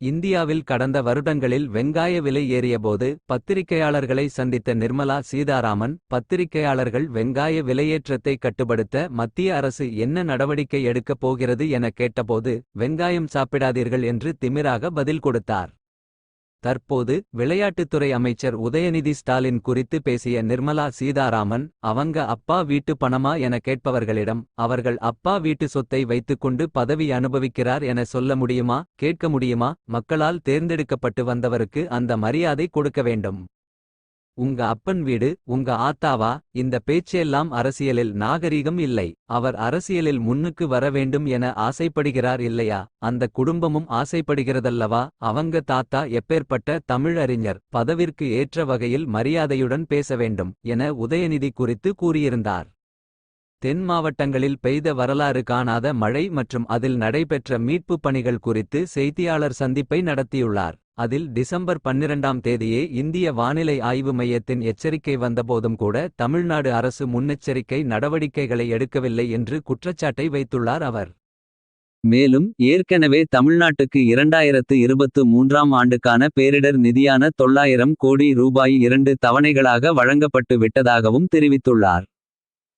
இந்தியாவில் கடந்த வருடங்களில் வெங்காய விலை ஏறியபோது பத்திரிகையாளர்களை சந்தித்த நிர்மலா சீதாராமன் பத்திரிகையாளர்கள் வெங்காய விலையேற்றத்தை கட்டுப்படுத்த மத்திய அரசு என்ன நடவடிக்கை எடுக்கப் போகிறது என கேட்டபோது வெங்காயம் சாப்பிடாதீர்கள் என்று திமிராக பதில் கொடுத்தார். தற்போது விளையாட்டுத்துறை அமைச்சர் உதயநிதி ஸ்டாலின் குறித்து பேசிய நிர்மலா சீதாராமன் அவங்க அப்பா வீட்டு பணமா? என கேட்பவர்களிடம் அவர்கள் அப்பா வீட்டு சொத்தை வைத்துக்கொண்டு பதவி அனுபவிக்கிறார் என சொல்ல முடியுமா? கேட்க முடியுமா? மக்களால் தேர்ந்தெடுக்கப்பட்டு வந்தவருக்கு அந்த மரியாதை கொடுக்க வேண்டும். உங்க அப்பன் வீடு உங்க ஆத்தாவா இந்த பேச்செல்லாம் அரசியலில் நாகரீகம் இல்லை. அவர் அரசியலில் முன்னுக்கு வர வேண்டும் என ஆசைப்படுகிறார் இல்லையா? அந்த குடும்பமும் ஆசைப்படுகிறதல்லவா? அவங்க தாத்தா எப்பேற்பட்ட தமிழறிஞர் பதவிற்கு ஏற்ற வகையில் மரியாதையுடன் பேச வேண்டும் என உதயநிதி குறித்து கூறியிருந்தார். தென் மாவட்டங்களில் பெய்த வரலாறு காணாத மழை மற்றும் அதில் நடைபெற்ற மீட்புப் பணிகள் குறித்து செய்தியாளர் சந்திப்பை நடத்தியுள்ளார். அதில் டிசம்பர் பன்னிரண்டாம் தேதியே இந்திய வானிலை ஆய்வு மையத்தின் எச்சரிக்கை வந்தபோதும் கூட தமிழ்நாடு அரசு முன்னெச்சரிக்கை நடவடிக்கைகளை எடுக்கவில்லை என்று குற்றச்சாட்டை வைத்துள்ளார் அவர். மேலும் ஏற்கனவே தமிழ்நாட்டுக்கு இரண்டாயிரத்து இருபத்து மூன்றாம் ஆண்டுக்கான பேரிடர் நிதியான தொள்ளாயிரம் கோடி ரூபாய் இரண்டு தவணைகளாக வழங்கப்பட்டு விட்டதாகவும் தெரிவித்துள்ளார்.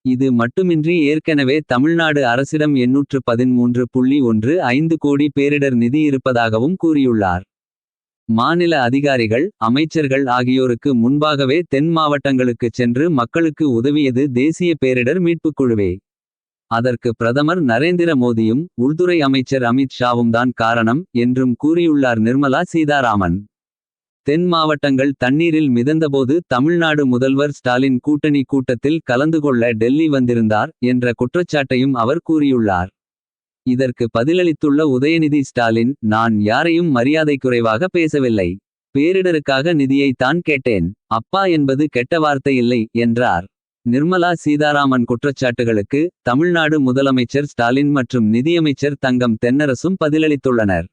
இது மட்டுமின்றி ஏற்கனவே தமிழ்நாடு அரசிடம் எண்ணூற்று பதிமூன்று புள்ளி ஒன்று ஐந்து கோடி பேரிடர் நிதி இருப்பதாகவும் கூறியுள்ளார். மாநில அதிகாரிகள் அமைச்சர்கள் ஆகியோருக்கு முன்பாகவே தென் மாவட்டங்களுக்குச் சென்று மக்களுக்கு உதவியது தேசிய பேரிடர் மீட்புக் குழுவே. அதற்கு பிரதமர் நரேந்திர மோடியும் உள்துறை அமைச்சர் அமித் ஷாவும் தான் காரணம் என்றும் கூறியுள்ளார் நிர்மலா சீதாராமன். தென் மாவட்டங்கள் தண்ணீரில் மிதந்தபோது தமிழ்நாடு முதல்வர் ஸ்டாலின் கூட்டணி கூட்டத்தில் கலந்து கொள்ள டெல்லி வந்திருந்தார் என்ற குற்றச்சாட்டையும் அவர் கூறியுள்ளார். இதற்கு பதிலளித்துள்ள உதயநிதி ஸ்டாலின் நான் யாரையும் மரியாதை குறைவாக பேசவில்லை. பேரிடருக்காக நிதியை தான் கேட்டேன். அப்பா என்பது கெட்ட வார்த்தை இல்லை என்றார். நிர்மலா சீதாராமன் குற்றச்சாட்டுகளுக்கு தமிழ்நாடு முதலமைச்சர் ஸ்டாலின் மற்றும் நிதியமைச்சர் தங்கம் தென்னரசும் பதிலளித்துள்ளனர்.